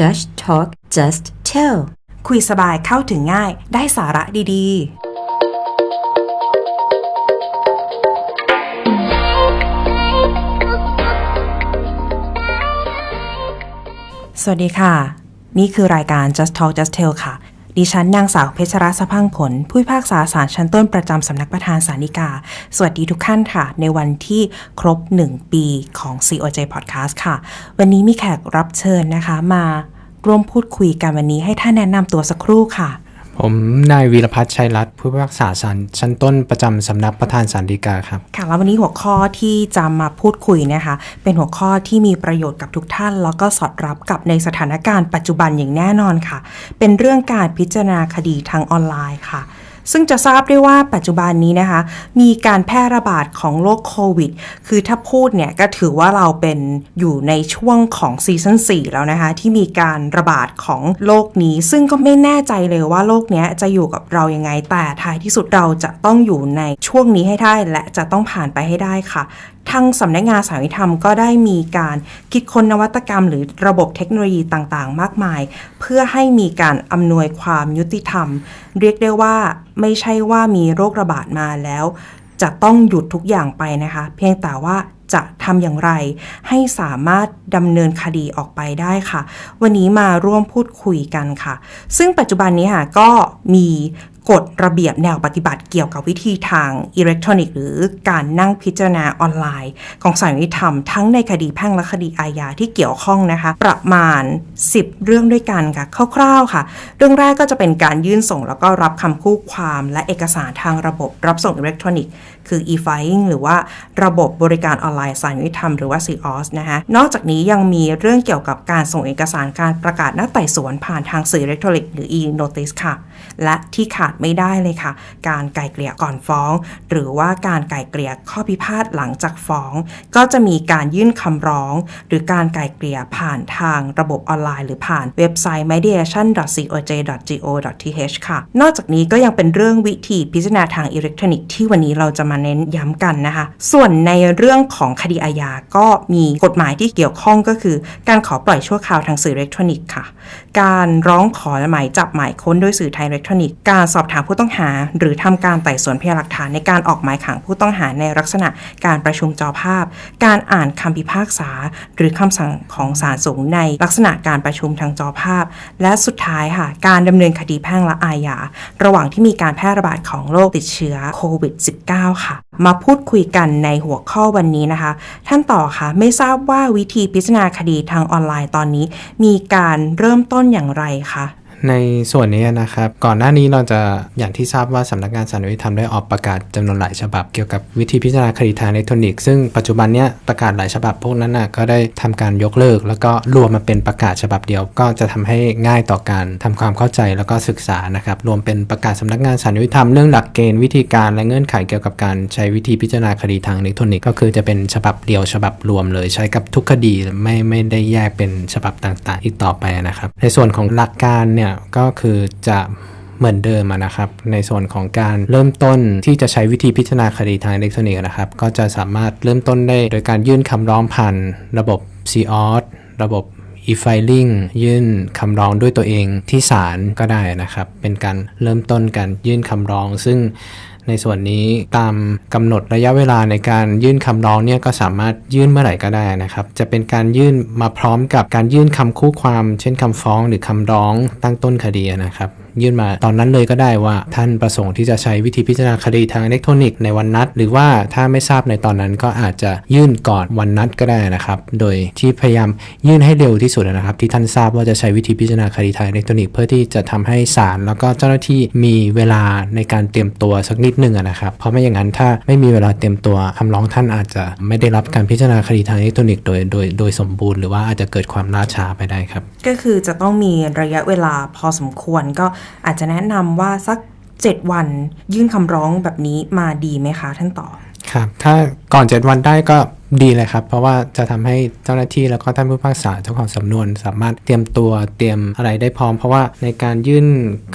Just talk, just tell คุยสบายเข้าถึงง่ายได้สาระดีๆสวัสดีค่ะ นี่คือรายการ Just Talk Just Tell ค่ะ ดิฉันนางสาวเพชรรัสพังผล ผู้พิพากษาศาลชั้นต้นประจำสำนักประธานสาริกา สวัสดีทุกท่านค่ะ ในวันที่ครบ 1 ปีของ COJ Podcast ค่ะ วันนี้มีแขกรับเชิญนะคะมาร่วมพูดคุยกันวันนี้ให้ท่านแนะนำตัวสักครู่ค่ะ ผมนายวีรพัฒน์ชัยรัตน์ผู้พิพากษาศาลชั้นต้นประจำสำนักประธานศาลฎีกาครับ ค่ะแล้ววันนี้หัวข้อที่จะมาพูดคุยนะคะ เป็นหัวข้อที่มีประโยชน์กับทุกท่าน แล้วก็สอดรับกับในสถานการณ์ปัจจุบันอย่างแน่นอนค่ะ เป็นเรื่องการพิจารณาคดีทางออนไลน์ค่ะ ซึ่งจะทราบได้ว่าปัจจุบันนี้นะคะ มีการแพร่ระบาดของโรคโควิด คือถ้าพูดเนี่ยก็ถือว่าเราเป็นอยู่ในช่วงของซีซั่น4แล้วนะคะ ที่มีการระบาดของโรคนี้ ซึ่งก็ไม่แน่ใจเลยว่าโรคนี้จะอยู่กับเรายังไง แต่ท้ายที่สุดเราจะต้องอยู่ในช่วงนี้ให้ได้ และจะต้องผ่านไปให้ได้ค่ะทางสำนักงานสาริธรรมก็ได้มีการคิดค้นนวัตกรรม หรือระบบเทคโนโลยีต่างๆ มากมาย เพื่อให้มีการอำนวยความยุติธรรม เรียกได้ว่าไม่ใช่ว่ามีโรคระบาดมาแล้ว จะต้องหยุดทุกอย่างไปนะคะ เพียงแต่ว่าจะทำอย่างไร ให้สามารถดำเนินคดีออกไปได้ค่ะ วันนี้มาร่วมพูดคุยกันค่ะ ซึ่งปัจจุบันนี้ค่ะก็มี กฎระเบียบแนวปฏิบัติเกี่ยวกับวิธีทางอิเล็กทรอนิกส์หรือการนั่งพิจารณาออนไลน์ ของสารยุติธรรมทั้งในคดีแพ่งและคดีอาญาที่เกี่ยวข้องนะคะ ประมาณ 10 เรื่องด้วยกันค่ะคร่าวๆค่ะ เรื่องแรกก็จะเป็นการยื่นส่งแล้วก็รับคำคู่ความและเอกสารทางระบบรับส่งอิเล็กทรอนิกส์คือ e-filing หรือว่าระบบบริการออนไลน์สารยุติธรรมหรือว่า COS นะคะนอกจากนี้ยังมีเรื่องเกี่ยวกับการส่งเอกสารการประกาศนัดไต่สวนผ่านทางสื่ออิเล็กทรอนิกส์หรือ e-notice ค่ะ และที่ขาดไม่ได้เลยค่ะ การไกล่เกลี่ยก่อนฟ้อง หรือว่าการไกล่เกลี่ยข้อพิพาทหลังจากฟ้อง ก็จะมีการยื่นคำร้อง หรือการไกล่เกลี่ยผ่านทางระบบออนไลน์ หรือผ่านเว็บไซต์ mediation.coj.go.th ค่ะ นอกจากนี้ก็ยังเป็นเรื่องวิธีพิจารณาทางอิเล็กทรอนิกส์ที่วันนี้เราจะมาเน้นย้ำกันนะคะ ส่วนในเรื่องของคดีอาญาก็มีกฎหมายที่เกี่ยวข้องก็คือ การขอปล่อยชั่วคราวทางสื่ออิเล็กทรอนิกส์ค่ะ การร้องขอหมายจับหมายค้นโดยสื่อไทยอิเล็กทรอนิกส์ การสอบถามผู้ต้องหา หรือทำการไต่สวนพยานหลักฐานในการออกหมายขังผู้ต้องหาในลักษณะการประชุมจอภาพ การอ่านคำพิพากษา หรือคำสั่งของศาลสูงในลักษณะการประชุมทางจอภาพ และสุดท้ายค่ะ การดำเนินคดีแพ่งและอาญาระหว่างที่มีการแพร่ระบาดของโรคติดเชื้อโควิด -19 ค่ะมาพูดคุยกันในหัวข้อวันนี้นะคะ ท่านต่อค่ะ ไม่ทราบว่าวิธีพิจารณาคดีทางออนไลน์ตอนนี้ มีการเริ่มต้นอย่างไรคะ ในส่วนนี้นะครับ ก่อนหน้านี้เราจะอย่างที่ทราบว่าสำนักงานสารยุติธรรมได้ออกประกาศจำนวนหลายฉบับ เกี่ยวกับวิธีพิจารณาคดีทางอิเล็กทรอนิกส์ซึ่งปัจจุบันเนี้ยประกาศหลายฉบับพวกนั้นนะก็ได้ทำการยกเลิก แล้วก็รวมมาเป็นประกาศฉบับเดียว ก็จะทำให้ง่ายต่อการทำความเข้าใจแล้วก็ศึกษานะครับรวมเป็นประกาศสำนักงานสารยุติธรรมเรื่องหลักเกณฑ์วิธีการและเงื่อนไขเกี่ยวกับการใช้วิธีพิจารณาคดีทางอิเล็กทรอนิกส์ก็คือจะเป็นฉบับเดียวฉบับรวมเลยใช้กับทุกคดีไม่ไม่ได้แยกเป็นฉบับต่าง ๆ อีกต่อไปนะครับ ในส่วนของหลักการเนี่ยก็คือจะเหมือนเดิมนะครับ ในส่วนของการเริ่มต้นที่จะใช้วิธีพิจารณาคดีทางอิเล็กทรอนิกส์นะครับ ก็จะสามารถเริ่มต้นได้โดยการยื่นคำร้องผ่านระบบ c o s ระบบ e-filing ยื่นคำร้องด้วยตัวเองที่ศาลก็ได้นะครับ เป็นการเริ่มต้นการยื่นคำร้อง ซึ่ง ในส่วนนี้ตามกำหนดระยะเวลาในการยื่นคำร้องเนี่ยก็สามารถยื่นเมื่อไหร่ก็ได้นะครับ จะเป็นการยื่นมาพร้อมกับการยื่นคำคู่ความ เช่นคำฟ้องหรือคำร้องตั้งต้นคดีนะครับยื่นมาตอนนั้นเลยก็ได้ว่าท่านประสงค์ที่จะใช้วิธีพิจารณาคดีทางอิเล็กทรอนิกส์ในวันนัด หรือว่าถ้าไม่ทราบในตอนนั้นก็อาจจะยื่นก่อนวันนัดก็ได้นะครับ โดยที่พยายามยื่นให้เร็วที่สุดนะครับ ที่ท่านทราบว่าจะใช้วิธีพิจารณาคดีทางอิเล็กทรอนิกส์เพื่อที่จะทำให้ศาลแล้วก็เจ้าหน้าที่มีเวลาในการเตรียมตัวสักนิดหนึ่งนะครับ เพราะไม่อย่างนั้นถ้าไม่มีเวลาเตรียมตัวคำร้องท่านอาจจะไม่ได้รับการพิจารณาคดีทางอิเล็กทรอนิกส์โดยโดยโดยสมบูรณ์หรือว่าอาจจะเกิดความล่าช้าไปได้ครับ ก็คือจะต้องมีระยะเวลาพอสมควรก็อาจจะแนะนำว่าสัก 7 วันยื่นคำร้องแบบนี้มาดีไหมคะท่านต่อ ครับ ถ้าก่อน7วันได้ก็ดีเลยครับ เพราะว่าจะทำให้เจ้าหน้าที่แล้วก็ท่านผู้พิพากษาเจ้าของสำนวน สามารถเตรียมตัวเตรียมอะไรได้พร้อม เพราะว่าในการยื่น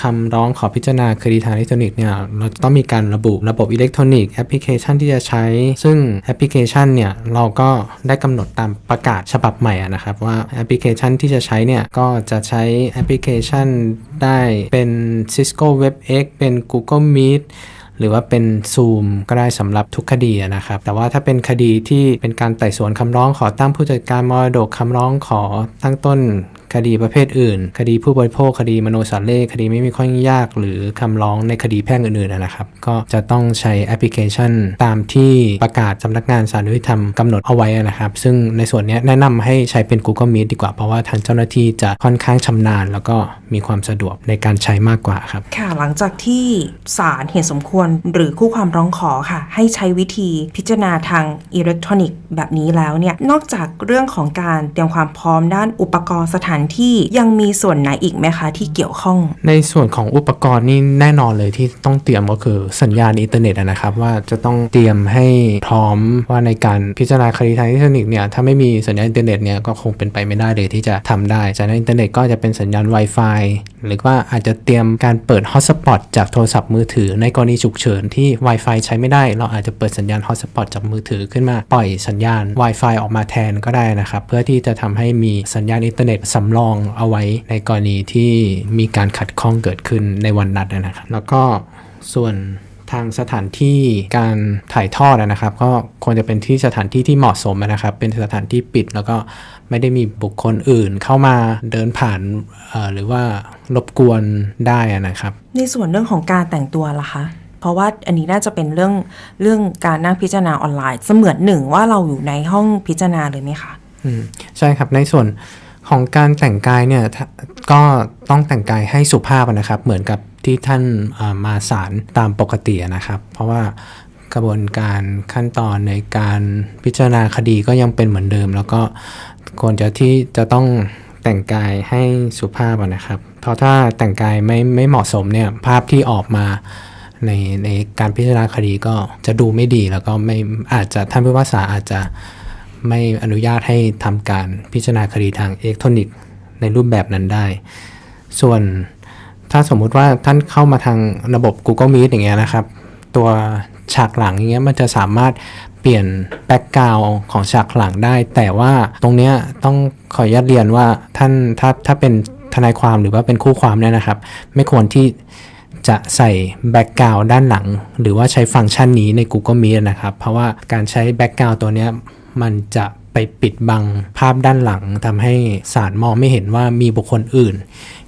คำร้องขอพิจารณาคดีทางอิเล็กทรอนิกส์เนี่ยเราจะต้องมีการระบุระบบอิเล็กทรอนิกส์แอปพลิเคชันที่จะใช้ ซึ่งแอปพลิเคชันเนี่ยเราก็ได้กำหนดตามประกาศฉบับใหม่นะครับว่าแอปพลิเคชันที่จะใช้เนี่ยก็จะใช้แอปพลิเคชันได้เป็น Cisco WebEx เป็น Google Meet หรือว่าเป็นซูมก็ได้สำหรับทุกคดีนะครับ แต่ว่าถ้าเป็นคดีที่เป็นการไต่สวนคำร้องขอตั้งผู้จัดการมรดกคำร้องขอตั้งต้น คดีประเภทอื่น คดีผู้บริโภค คดีมโนสารเลขคดีไม่มีข้อยยาก หรือคำร้องในคดีแพ่งอื่นๆนะครับ ก็จะต้องใช้แอปพลิเคชัน ตามที่ประกาศสำนักงานสารยุติธรรมกำหนดเอาไว้นะครับ ซึ่งในส่วนนี้แนะนำให้ใช้เป็น Google Meet ดีกว่า เพราะว่าทางเจ้าหน้าที่จะค่อนข้างชำนาญ แล้วก็มีความสะดวกในการใช้มากกว่าครับค่ะหลังจากที่ศาลเห็นสมควรหรือคู่ความร้องขอค่ะ ให้ใช้วิธีพิจารณาทางอิเล็กทรอนิกส์แบบนี้แล้วเนี่ยนอกจากเรื่องของการเตรียมความพร้อมด้านอุปกรณ์สถานที่ยังมีส่วนไหนอีกไหมคะ ที่เกี่ยวข้อง ในส่วนของอุปกรณ์นี่แน่นอนเลยที่ต้องเตรียมก็คือสัญญาณอินเทอร์เน็ตนะครับว่าจะต้องเตรียมให้พร้อมว่าในการพิจารณาคดีทางอิเล็กทรอนิกส์เนี่ยถ้าไม่มีสัญญาณอินเทอร์เน็ตเนี่ยก็คงเป็นไปไม่ได้เลยที่จะทำได้สัญญาณอินเทอร์เน็ตก็จะเป็นสัญญาณ Wi-Fi หรือว่าอาจจะเตรียมการเปิดฮอตสปอตจากโทรศัพท์มือถือ ในกรณีฉุกเฉินที่ Wi-Fi ใช้ไม่ได้ เราอาจจะเปิดสัญญาณฮอตสปอตจากมือถือขึ้นมาปล่อยสัญญาณ Wi-Fi ออกมาแทนก็ได้นะครับเพื่อที่จะทำให้มีสัญญาณอินเทอร์เน็ตสำรองเอาไว้ในกรณีที่มีการขัดข้องเกิดขึ้นในวันนัดนะครับ แล้วก็ส่วนทางสถานที่การถ่ายทอดนะครับ ก็ควรจะเป็นที่สถานที่ที่เหมาะสมนะครับ เป็นสถานที่ปิดแล้วก็ไม่ได้มีบุคคลอื่นเข้ามาเดินผ่านเอ่อหรือว่ารบกวนได้อะนะครับ ในส่วนเรื่องของการแต่งตัวล่ะคะเพราะว่าอันนี้น่าจะเป็นเรื่องเรื่องการนั่งพิจารณาออนไลน์ เสมือนหนึ่งว่าเราอยู่ในห้องพิจารณาเลยไหมคะอืมใช่ครับในส่วน ของการแต่งกายเนี่ยก็ต้องแต่งกายให้สุภาพนะครับ เหมือนกับที่ท่านมาศาลตามปกตินะครับ เพราะว่ากระบวนการขั้นตอนในการพิจารณาคดีก็ยังเป็นเหมือนเดิม แล้วก็ควรจะที่จะต้องแต่งกายให้สุภาพนะครับ เพราะถ้าแต่งกายไม่ไม่เหมาะสมเนี่ยภาพที่ออกมาในในการพิจารณาคดีก็จะดูไม่ดีแล้วก็ไม่อาจจะท่านผู้พิพากษาอาจจะ ไม่อนุญาตให้ทำการพิจารณาคดีทางอิเล็กทรอนิกส์ในรูปแบบนั้นได้ ส่วนถ้าสมมุติว่าท่านเข้ามาทางระบบ Google Meet อย่างเงี้ยนะครับ ตัวฉากหลังอย่างเงี้ยมันจะสามารถเปลี่ยนแบ็กกราวของฉากหลังได้ แต่ว่าตรงเนี้ยต้องขออนุญาตเรียนว่าท่านถ้าถ้าเป็นทนายความหรือว่าเป็นคู่ความเนี่ยนะครับ ไม่ควรที่จะใส่แบ็กกราวด้านหลัง หรือว่าใช้ฟังก์ชันนี้ใน Google Meet นะครับ เพราะว่าการใช้แบ็กกราวตัวเนี้ย มันจะไปปิดบังภาพด้านหลังทำให้ศาลมองไม่เห็นว่ามีบุคคลอื่น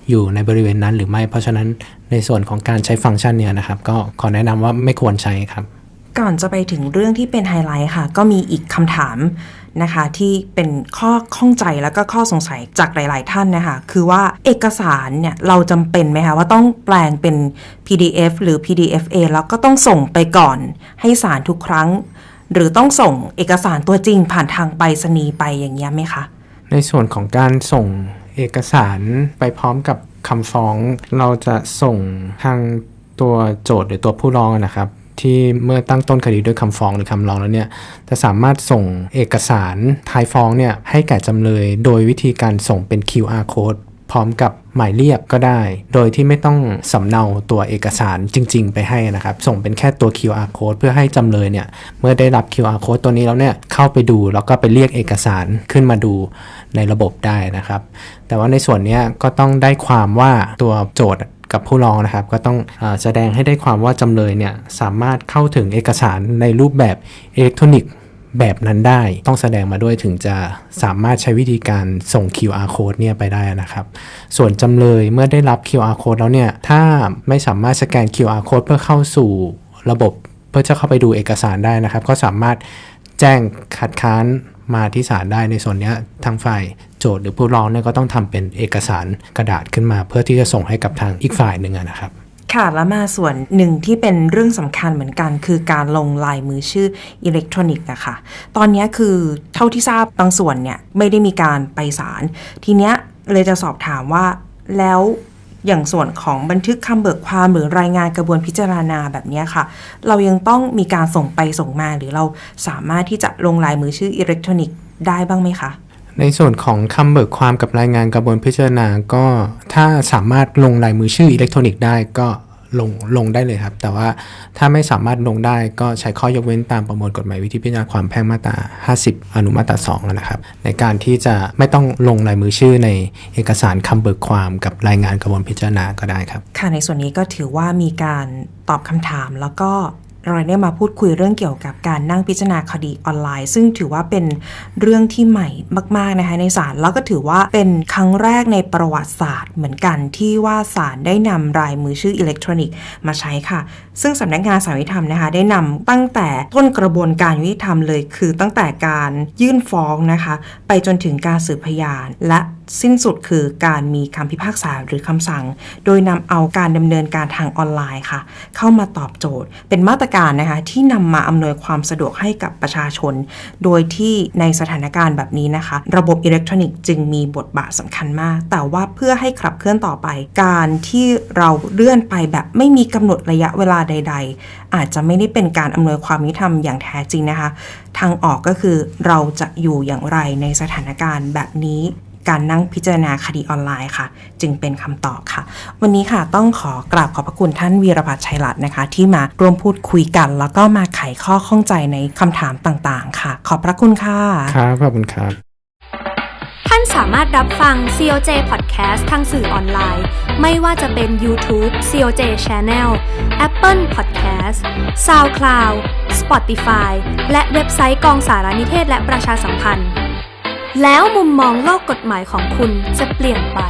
อยู่ในบริเวณนั้นหรือไม่ เพราะฉะนั้นในส่วนของการใช้ฟังก์ชันเนี้ยนะครับ ก็ขอแนะนำว่าไม่ควรใช้ครับ ก่อนจะไปถึงเรื่องที่เป็นไฮไลท์ค่ะ ก็มีอีกคำถามนะคะที่เป็นข้อข้องใจแล้วก็ข้อสงสัยจากหลาย ๆ ท่านนะคะคือว่าเอกสารเนี่ยเราจำเป็นไหมคะว่าต้องแปลงเป็น PDF หรือ PDFA แล้วก็ต้องส่งไปก่อนให้ศาลทุกครั้ง หรือต้องส่งเอกสารตัวจริงผ่านทางไปรษณีย์ไปอย่างเงี้ยไหมคะ ในส่วนของการส่งเอกสารไปพร้อมกับคำฟ้อง เราจะส่งทางตัวโจทย์หรือตัวผู้ร้องนะครับ ที่เมื่อตั้งต้นคดีด้วยคำฟ้องหรือคำร้องแล้วเนี่ยจะสามารถส่งเอกสารท้ายฟ้องเนี่ยให้แก่จำเลย โดยวิธีการส่งเป็น QR code พร้อมกับ หมายเรียกก็ได้ โดยที่ไม่ต้องสำเนาตัวเอกสารจริง ๆ ไปให้นะครับ ส่งเป็นแค่ตัว QR code เพื่อให้จำเลยเนี่ยเมื่อได้รับ QR code ตัวนี้แล้วเนี่ยเข้าไปดูแล้วก็ไปเรียกเอกสารขึ้นมาดูในระบบได้นะครับ แต่ว่าในส่วนนี้ก็ต้องได้ความว่าตัวโจทย์กับผู้ร้องนะครับก็ต้องอแสดงให้ได้ความว่าจำเลยเนี่ยสามารถเข้าถึงเอกสารในรูปแบบอิเล็กทรอนิกส์ แบบนั้นได้ ต้องแสดงมาด้วยถึงจะสามารถใช้วิธีการส่ง QR code เนี่ยไปได้นะครับ ส่วนจำเลยเมื่อได้รับ QR code แล้วเนี่ย ถ้าไม่สามารถสแกน QR code เพื่อเข้าสู่ระบบ เพื่อจะเข้าไปดูเอกสารได้นะครับ ก็สามารถแจ้งคัดค้านมาที่ศาลได้ในส่วนนี้ทางฝ่ายโจทย์หรือผู้ร้องเนี่ยก็ต้องทำเป็นเอกสารกระดาษขึ้นมา เพื่อที่จะส่งให้กับทางอีกฝ่ายหนึ่งนะครับ ค่ะแล้วมาส่วนหนึ่งที่เป็นเรื่องสำคัญเหมือนกัน คือการลงลายมือชื่ออิเล็กทรอนิกส์อะค่ะตอนนี้คือเท่าที่ทราบบางส่วนเนี่ยไม่ได้มีการไปศาลทีเนี้ยเลยจะสอบถามว่าแล้วอย่างส่วนของบันทึกคำเบิกความหรือรายงานกระบวนพิจารณาแบบนี้ค่ะ เรายังต้องมีการส่งไปส่งมาหรือเราสามารถที่จะลงลายมือชื่ออิเล็กทรอนิกส์ได้บ้างไหมคะ ในส่วนของคำเบิกความกับรายงานกระบวนพิจารณาก็ถ้าสามารถลงลายมือชื่ออิเล็กทรอนิกส์ได้ก็ลงลงได้เลยครับ แต่ว่าถ้าไม่สามารถลงได้ก็ใช้ข้อยกเว้นตามประมวลกฎหมายวิธีพิจารณาความแพ่งมาตรา 50 อนุมาตรา2นะครับ ในการที่จะไม่ต้องลงลายมือชื่อในเอกสารคำเบิกความกับรายงานกระบวนพิจารณาก็ได้ครับ ค่ะในส่วนนี้ก็ถือว่ามีการตอบคำถามแล้วก็ เราได้มาพูดคุยเรื่องเกี่ยวกับการนั่งพิจารณาคดีออนไลน์ ซึ่งถือว่าเป็นเรื่องที่ใหม่มาก ๆ นะคะในศาลแล้วก็ถือว่าเป็นครั้งแรกในประวัติศาสตร์เหมือนกันที่ว่าศาลได้นำรายมือชื่ออิเล็กทรอนิกส์มาใช้ค่ะ ซึ่งสำนักงานสารยุติธรรมนะคะ ได้นำตั้งแต่ต้นกระบวนการยุติธรรมเลย คือตั้งแต่การยื่นฟ้องนะคะ ไปจนถึงการสืบพยาน และสิ้นสุดคือการมีคำพิพากษาหรือคำสั่ง โดยนำเอาการดำเนินการทางออนไลน์ค่ะ เข้ามาตอบโจทย์ เป็นมาตรการนะคะที่นำมาอำนวยความสะดวกให้กับประชาชน โดยที่ในสถานการณ์แบบนี้นะคะ ระบบอิเล็กทรอนิกส์จึงมีบทบาทสำคัญมาก แต่ว่าเพื่อให้ขับเคลื่อนต่อไป การที่เราเลื่อนไปแบบไม่มีกำหนดระยะเวลาใด ๆ อาจจะไม่ได้เป็นการอำนวยความยุติธรรมอย่างแท้จริงนะคะ ทางออกก็คือเราจะอยู่อย่างไรในสถานการณ์แบบนี้ การนั่งพิจารณาคดีออนไลน์ค่ะ จึงเป็นคำตอบค่ะ วันนี้ค่ะต้องขอกราบขอบพระคุณท่านวีรพัฒน์ชัยรัตน์นะคะ ที่มาร่วมพูดคุยกัน แล้วก็มาไขข้อข้องใจในคำถามต่างๆ ค่ะ ขอบพระคุณค่ะครับขอบคุณครับ ท่านสามารถรับฟัง COJ Podcast ทางสื่อออนไลน์ ไม่ว่าจะเป็น YouTube COJ Channel Apple Podcast SoundCloud Spotify และเว็บไซต์กองสารนิเทศและประชาสัมพันธ์ แล้วมุมมองโลกกฎหมายของคุณจะเปลี่ยนไป